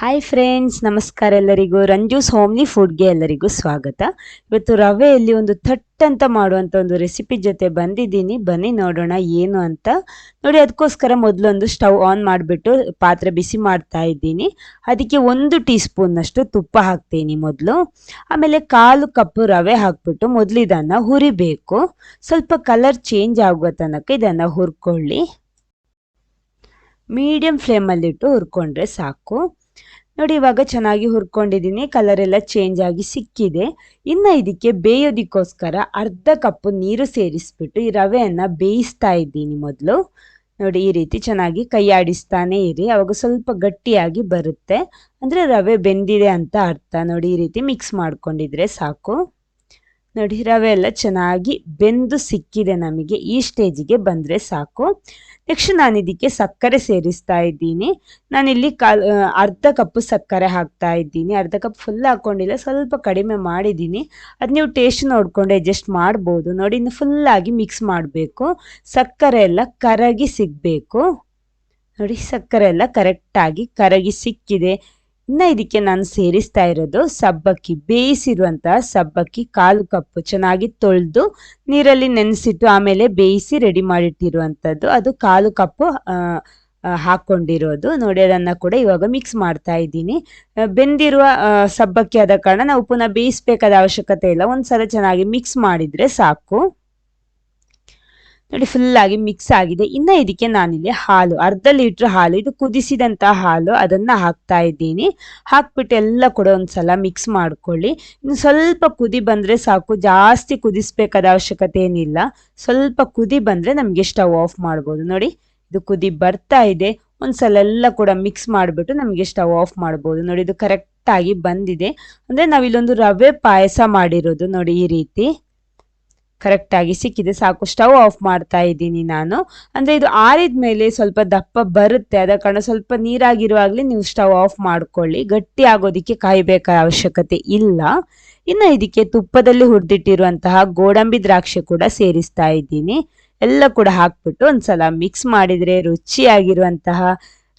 Hi friends ನಮಸ್ಕಾರ ಎಲ್ಲರಿಗೂ. ರಂಜೂಸ್ homely ಫುಡ್ಗೆ ಎಲ್ಲರಿಗೂ ಸ್ವಾಗತ. ಇವತ್ತು ರವೆಯಲ್ಲಿ ಒಂದು ಥಟ್ ಅಂತ ಮಾಡುವಂಥ ಒಂದು ರೆಸಿಪಿ ಜೊತೆ ಬಂದಿದ್ದೀನಿ. ಬನ್ನಿ ನೋಡೋಣ ಏನು ಅಂತ. ನೋಡಿ, ಅದಕ್ಕೋಸ್ಕರ ಮೊದಲೊಂದು ಸ್ಟವ್ ಆನ್ ಮಾಡಿಬಿಟ್ಟು ಪಾತ್ರೆ ಬಿಸಿ ಮಾಡ್ತಾ ಇದ್ದೀನಿ. ಅದಕ್ಕೆ ಒಂದು ಟೀ ಸ್ಪೂನ್ನಷ್ಟು ತುಪ್ಪ ಹಾಕ್ತೀನಿ ಮೊದಲು. ಆಮೇಲೆ ಕಾಲು ಕಪ್ಪು ರವೆ ಹಾಕ್ಬಿಟ್ಟು ಮೊದಲು ಇದನ್ನು ಹುರಿಬೇಕು. ಸ್ವಲ್ಪ ಕಲರ್ ಚೇಂಜ್ ಆಗುವ ತನಕ ಇದನ್ನು ಹುರ್ಕೊಳ್ಳಿ. ಮೀಡಿಯಂ ಫ್ಲೇಮಲ್ಲಿಟ್ಟು ಹುರ್ಕೊಂಡ್ರೆ ಸಾಕು. ನೋಡಿ, ಇವಾಗ ಚೆನ್ನಾಗಿ ಹುರ್ಕೊಂಡಿದ್ದೀನಿ. ಕಲರ್ ಎಲ್ಲ ಚೇಂಜ್ ಆಗಿ ಸಿಕ್ಕಿದೆ. ಇನ್ನು ಇದಕ್ಕೆ ಬೇಯೋದಕ್ಕೋಸ್ಕರ ಅರ್ಧ ಕಪ್ಪು ನೀರು ಸೇರಿಸ್ಬಿಟ್ಟು ಈ ರವೆಯನ್ನು ಬೇಯಿಸ್ತಾ ಇದ್ದೀನಿ ಮೊದಲು. ನೋಡಿ, ಈ ರೀತಿ ಚೆನ್ನಾಗಿ ಕೈ ಆಡಿಸ್ತಾನೆ ಇರಿ. ಅವಾಗ ಸ್ವಲ್ಪ ಗಟ್ಟಿಯಾಗಿ ಬರುತ್ತೆ. ಅಂದರೆ ರವೆ ಬೆಂದಿದೆ ಅಂತ ಅರ್ಥ. ನೋಡಿ, ಈ ರೀತಿ ಮಿಕ್ಸ್ ಮಾಡ್ಕೊಂಡಿದ್ರೆ ಸಾಕು. ನೋಡಿ, ರವೆ ಎಲ್ಲ ಚೆನ್ನಾಗಿ ಬೆಂದು ಸಿಕ್ಕಿದೆ ನಮಗೆ. ಈ ಸ್ಟೇಜಿಗೆ ಬಂದರೆ ಸಾಕು. ನೆಕ್ಸ್ಟ್ ನಾನು ಇದಕ್ಕೆ ಸಕ್ಕರೆ ಸೇರಿಸ್ತಾ ಇದ್ದೀನಿ. ನಾನಿಲ್ಲಿ ಕಾಲ್ ಅರ್ಧ ಕಪ್ ಸಕ್ಕರೆ ಹಾಕ್ತಾ ಇದ್ದೀನಿ. ಅರ್ಧ ಕಪ್ ಫುಲ್ ಹಾಕ್ಕೊಂಡಿಲ್ಲ ಸ್ವಲ್ಪ ಕಡಿಮೆ ಮಾಡಿದ್ದೀನಿ. ಅದು ನೀವು ಟೇಸ್ಟ್ ನೋಡಿಕೊಂಡು ಅಡ್ಜಸ್ಟ್ ಮಾಡ್ಬೋದು. ನೋಡಿ, ಇನ್ನು ಫುಲ್ಲಾಗಿ ಮಿಕ್ಸ್ ಮಾಡಬೇಕು. ಸಕ್ಕರೆ ಎಲ್ಲ ಕರಗಿ ಸಿಗಬೇಕು. ನೋಡಿ, ಸಕ್ಕರೆ ಎಲ್ಲ ಕರೆಕ್ಟಾಗಿ ಕರಗಿ ಸಿಕ್ಕಿದೆ. ಇನ್ನು ಇದಕ್ಕೆ ನಾನು ಸೇರಿಸ್ತಾ ಇರೋದು ಸಬ್ಬಕ್ಕಿ, ಬೇಯಿಸಿರುವಂತಹ ಸಬ್ಬಕ್ಕಿ ಕಾಲು ಕಪ್ಪು, ಚೆನ್ನಾಗಿ ತೊಳೆದು ನೀರಲ್ಲಿ ನೆನೆಸಿಟ್ಟು ಆಮೇಲೆ ಬೇಯಿಸಿ ರೆಡಿ ಮಾಡಿಟ್ಟಿರುವಂಥದ್ದು ಅದು ಕಾಲು ಕಪ್ಪು ಹಾಕೊಂಡಿರೋದು ನೋಡಿ, ಅದನ್ನು ಕೂಡ ಇವಾಗ ಮಿಕ್ಸ್ ಮಾಡ್ತಾ ಇದ್ದೀನಿ. ಬೆಂದಿರುವ ಸಬ್ಬಕ್ಕಿ ಆದ ಕಾರಣ ನಾವು ಪುನಃ ಬೇಯಿಸಬೇಕಾದ ಅವಶ್ಯಕತೆ ಇಲ್ಲ. ಒಂದ್ಸಲ ಚೆನ್ನಾಗಿ ಮಿಕ್ಸ್ ಮಾಡಿದ್ರೆ ಸಾಕು. ನೋಡಿ ಫುಲ್ ಆಗಿ ಮಿಕ್ಸ್ ಆಗಿದೆ. ಇನ್ನ ಇದಕ್ಕೆ ನಾನಿಲ್ಲಿ ಹಾಲು, ಅರ್ಧ ಲೀಟ್ರ್ ಹಾಲು, ಇದು ಕುದಿಸಿದಂತ ಹಾಲು ಅದನ್ನ ಹಾಕ್ತಾ ಇದ್ದೀನಿ. ಹಾಕ್ಬಿಟ್ಟು ಎಲ್ಲ ಕೂಡ ಒಂದ್ಸಲ ಮಿಕ್ಸ್ ಮಾಡ್ಕೊಳ್ಳಿ. ಇನ್ನು ಸ್ವಲ್ಪ ಕುದಿ ಬಂದ್ರೆ ಸಾಕು, ಜಾಸ್ತಿ ಕುದಿಸ್ಬೇಕಾದ ಅವಶ್ಯಕತೆ ಏನಿಲ್ಲ. ಸ್ವಲ್ಪ ಕುದಿ ಬಂದ್ರೆ ನಮ್ಗೆ ಸ್ಟವ್ ಆಫ್ ಮಾಡ್ಬೋದು. ನೋಡಿ, ಇದು ಕುದಿ ಬರ್ತಾ ಇದೆ. ಒಂದ್ಸಲ ಎಲ್ಲ ಕೂಡ ಮಿಕ್ಸ್ ಮಾಡಿಬಿಟ್ಟು ನಮಗೆ ಸ್ಟವ್ ಆಫ್ ಮಾಡ್ಬೋದು. ನೋಡಿ, ಇದು ಕರೆಕ್ಟಾಗಿ ಬಂದಿದೆ. ಅಂದ್ರೆ ನಾವಿಲ್ಲೊಂದು ರವೆ ಪಾಯಸ ಮಾಡಿರೋದು ನೋಡಿ ಈ ರೀತಿ. ಕರೆಕ್ಟಾಗಿ ಸಿಕ್ಕಿದೆ. ಸಾಕು, ಸ್ಟವ್ ಆಫ್ ಮಾಡ್ತಾ ಇದ್ದೀನಿ ನಾನು. ಅಂದರೆ ಇದು ಆರಿದ ಮೇಲೆ ಸ್ವಲ್ಪ ದಪ್ಪ ಬರುತ್ತೆ. ಅದ ಕಾರಣ ಸ್ವಲ್ಪ ನೀರಾಗಿರುವಾಗಲೇ ನೀವು ಸ್ಟವ್ ಆಫ್ ಮಾಡ್ಕೊಳ್ಳಿ. ಗಟ್ಟಿ ಆಗೋದಕ್ಕೆ ಕಾಯಬೇಕಾದ ಅವಶ್ಯಕತೆ ಇಲ್ಲ. ಇನ್ನು ಇದಕ್ಕೆ ತುಪ್ಪದಲ್ಲಿ ಹುರಿದಿಟ್ಟಿರುವಂತಹ ಗೋಡಂಬಿ ದ್ರಾಕ್ಷಿ ಕೂಡ ಸೇರಿಸ್ತಾ ಇದ್ದೀನಿ. ಎಲ್ಲ ಕೂಡ ಹಾಕ್ಬಿಟ್ಟು ಒಂದ್ಸಲ ಮಿಕ್ಸ್ ಮಾಡಿದರೆ ರುಚಿಯಾಗಿರುವಂತಹ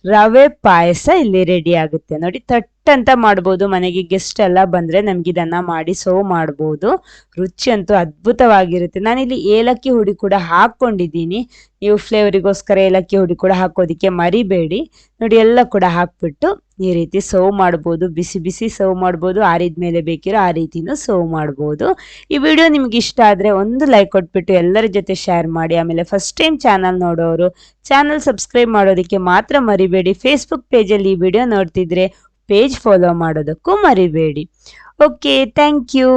ರವೆ ಪಾಯಸ ಇಲ್ಲಿ ರೆಡಿ ಆಗುತ್ತೆ. ನೋಡಿ, ತಟ್ ಅಂತ ಮಾಡ್ಬೋದು. ಮನೆಗೆ ಗೆಸ್ಟ್ ಎಲ್ಲ ಬಂದ್ರೆ ನಮ್ಗೆ ಇದನ್ನ ಮಾಡಿ ಸರ್ವ್ ಮಾಡ್ಬೋದು. ರುಚಿ ಅಂತೂ ಅದ್ಭುತವಾಗಿರುತ್ತೆ. ನಾನಿಲ್ಲಿ ಏಲಕ್ಕಿ ಹುಡಿ ಕೂಡ ಹಾಕೊಂಡಿದ್ದೀನಿ ನೀವು ಫ್ಲೇವರಿಗೋಸ್ಕರ ಏಲಕ್ಕಿ ಹುಡಿ ಕೂಡ ಹಾಕೋದಿಕ್ಕೆ ಮರಿಬೇಡಿ. ನೋಡಿ, ಎಲ್ಲ ಕೂಡ ಹಾಕ್ಬಿಟ್ಟು ಈ ರೀತಿ ಸರ್ವ್ ಮಾಡ್ಬೋದು. ಬಿಸಿ ಬಿಸಿ ಸರ್ವ್ ಮಾಡ್ಬೋದು. ಆರಿದ ಮೇಲೆ ಬೇಕಿರೋ ಆ ರೀತಿನೂ ಸರ್ವ್ ಮಾಡ್ಬೋದು. ಈ ವಿಡಿಯೋ ನಿಮ್ಗೆ ಇಷ್ಟ ಆದರೆ ಒಂದು ಲೈಕ್ ಕೊಟ್ಬಿಟ್ಟು ಎಲ್ಲರ ಜೊತೆ ಶೇರ್ ಮಾಡಿ. ಆಮೇಲೆ ಫಸ್ಟ್ ಟೈಮ್ ಚಾನಲ್ ನೋಡೋರು ಚಾನಲ್ ಸಬ್ಸ್ಕ್ರೈಬ್ ಮಾಡೋದಕ್ಕೆ ಮಾತ್ರ ಮರಿಬೇಡಿ. ಫೇಸ್ಬುಕ್ ಪೇಜಲ್ಲಿ ಈ ವಿಡಿಯೋ ನೋಡ್ತಿದ್ರೆ ಪೇಜ್ ಫಾಲೋ ಮಾಡೋದಕ್ಕೂ ಮರಿಬೇಡಿ. Okay thank you